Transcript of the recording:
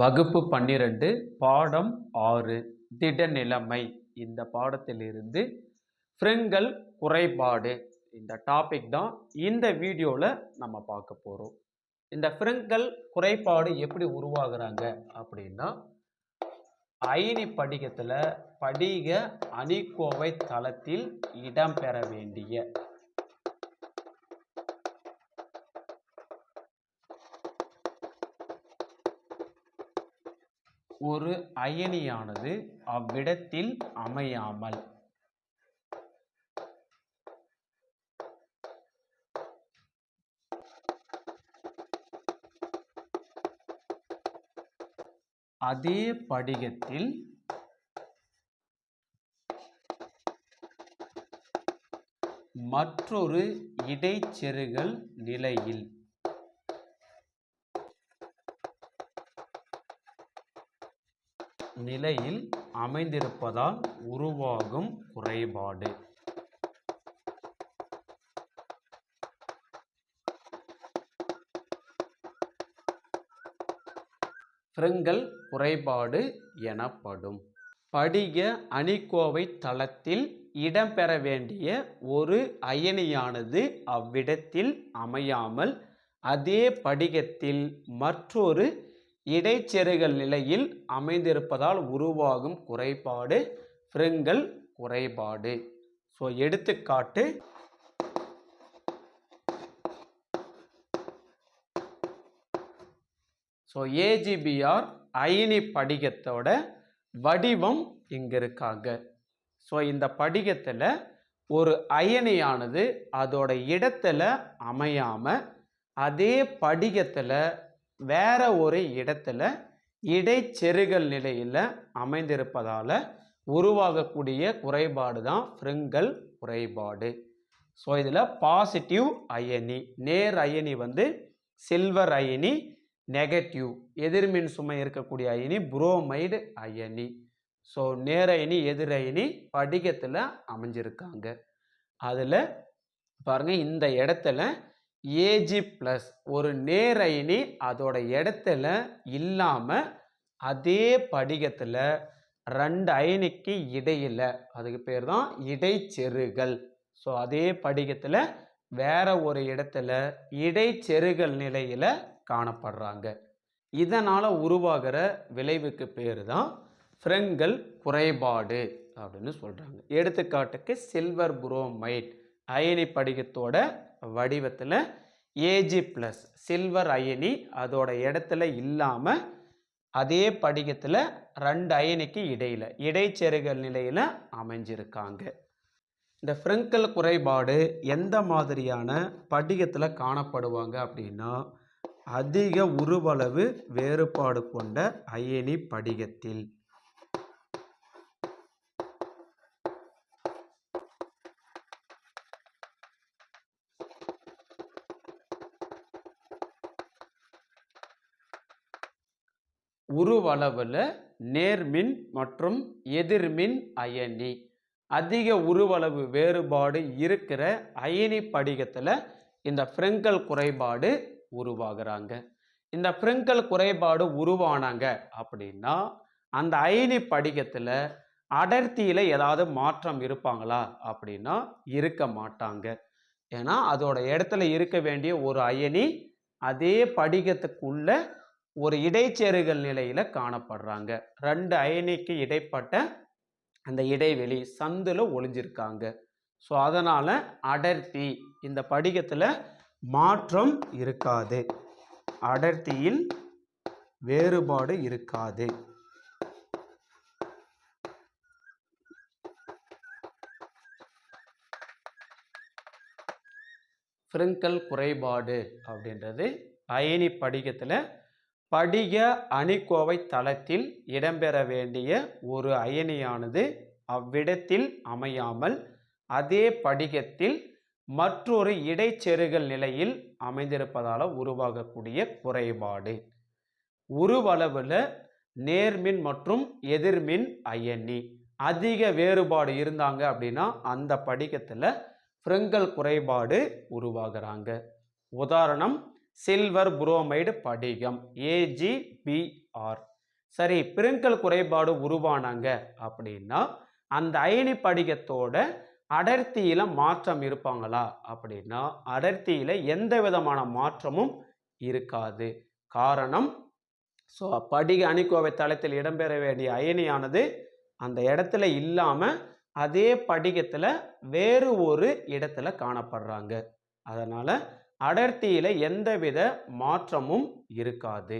வகுப்பு பன்னிரண்டு பாடம் ஆறு திடநிலைமை இந்த பாடத்திலிருந்து ஃப்ரெங்கல் குறைபாடு. இந்த டாபிக் தான் இந்த வீடியோவில் நம்ம பார்க்க போகிறோம் இந்த ஃப்ரெங்கல் குறைபாடு எப்படி உருவாகுறாங்க அப்படின்னா அயனி படிகத்தில் படிக அணிக்கோவை தளத்தில் இடம்பெற வேண்டிய ஒரு அயனியானது அவ்விடத்தில் அமையாமல். அதே படிகத்தில் மற்றொரு இடைச்செருகல் நிலையில். நிலையில் அமைந்திருப்பதால் உருவாகும் குறைபாடு. ஃப்ரெங்கல் குறைபாடு எனப்படும். படிக அணிக்கோவை தளத்தில் இடம்பெற வேண்டிய ஒரு அயனியானது அவ்விடத்தில் அமையாமல் அதே படிகத்தில் மற்றொரு இடைச்செருகல் நிலையில் அமைந்திருப்பதால் உருவாகும் குறைபாடு ஃப்ரிங்கல் குறைபாடு. ஸோ எடுத்துக்காட்டு ஸோ ஏஜிபிஆர் அயனி படிகத்தோட வடிவம் இங்கே இருக்காங்க ஸோ இந்த படிகத்தில் ஒரு அயனியானது அதோட இடத்துல அமையாமல் அதே படிகத்தில் வேற ஒரு இடத்துல இடைச்செருகல் நிலையில் அமைந்திருப்பதால் உருவாகக்கூடிய குறைபாடு தான் ஃப்ரிங்கல் குறைபாடு. ஸோ இதில் பாசிட்டிவ் அயனி நேர் அயனி வந்து சில்வர் அயனி நெகட்டிவ் எதிர்மின் சுமை இருக்கக்கூடிய அயனி புரோமைடு அயனி. ஸோ நேர் அயனி எதிர் அயனி படிகத்தில் அமைஞ்சிருக்காங்க. அதில் பாருங்கள் இந்த இடத்துல ஏஜி ப்ளஸ் ஒரு நேர் அயனி அதோட இடத்துல இல்லாமல் அதே படிகத்தில் ரெண்டு அயனிக்கு இடையில் அதுக்கு பேர் தான் இடைச்செருகல். ஸோ அதே படிகத்தில் வேற ஒரு இடத்துல இடைச்செருகல் நிலையில் காணப்படுறாங்க. இதனால் உருவாகிற விளைவுக்கு பேர் தான் ஃப்ரெங்கல் குறைபாடு அப்படின்னு சொல்கிறாங்க எடுத்துக்காட்டுக்கு சில்வர் புரோமைட் அயனி படிகத்தோட வடிவத்தில் ஏஜி ப்ளஸ் சில்வர் அயனி அதோட இடத்துல இல்லாமல் அதே படிகத்தில் ரெண்டு அயனிக்கு இடையில் இடைச்செருகல் நிலையில் அமைஞ்சிருக்காங்க. இந்த ஃப்ரெங்கல் குறைபாடு எந்த மாதிரியான படிகத்தில் காணப்படுவாங்க அப்படின்னா அதிக உருவளவு வேறுபாடு கொண்ட அயனி படிகத்தில். உருவளவில் நேர்மின் மற்றும் எதிர்மின் அயனி. அதிக உருவளவு வேறுபாடு இருக்கிற அயனி படிகத்தில் இந்த ஃப்ரெங்கல் குறைபாடு உருவாகிறாங்க. இந்த ஃப்ரெங்கல் குறைபாடு உருவானாங்க அப்படின்னா அந்த அயனி படிகத்தில் அடர்த்தியில் ஏதாவது மாற்றம் இருப்பாங்களா அப்படின்னா இருக்க மாட்டாங்க. ஏன்னா அதோட இடத்துல இருக்க வேண்டிய ஒரு அயனி அதே படிகத்துக்குள்ள ஒரு இடைச்சேறுகள் நிலையில் காணப்படுறாங்க. ரெண்டு அயனிக்கு இடைப்பட்ட அந்த இடைவெளி சந்தில் ஒளிஞ்சிருக்காங்க. ஸோ அதனால் அடர்த்தி இந்த படிகத்தில் மாற்றம் இருக்காது. அடர்த்தியில் வேறுபாடு இருக்காது. ஃப்ரிங்கல் குறைபாடு அப்படின்றது அயனி படிகத்தில் படிக அணிக்கோவை தளத்தில் இடம்பெற வேண்டிய ஒரு அயனியானது அவ்விடத்தில் அமையாமல் அதே படிகத்தில் மற்றொரு இடைச்செருகல் நிலையில் அமைந்திருப்பதால் உருவாகக்கூடிய குறைபாடு. உருவளவில் நேர்மின் மற்றும் எதிர்மின் அயனி. அதிக வேறுபாடு இருந்தாங்க அப்படின்னா அந்த படிகத்தில் ஃப்ரெங்கல் குறைபாடு உருவாகிறாங்க. உதாரணம் சில்வர் புரோமைடு படிகம் ஏஜிபிஆர் சரி பெருங்கல் குறைபாடு உருவானாங்க அப்படின்னா அந்த அயனி படிகத்தோட அடர்த்தியில மாற்றம் இருப்பாங்களா? அப்படின்னா அடர்த்தியில எந்த விதமான மாற்றமும் இருக்காது. காரணம் ஸோ படிக அணிக்கோவை தளத்தில் இடம்பெற வேண்டிய அயனியானது அந்த இடத்துல இல்லாமல் அதே படிகத்தில் வேறு ஒரு இடத்துல காணப்படுறாங்க. அதனால் அடர்த்தியில் எந்தவித மாற்றமும் இருக்காது.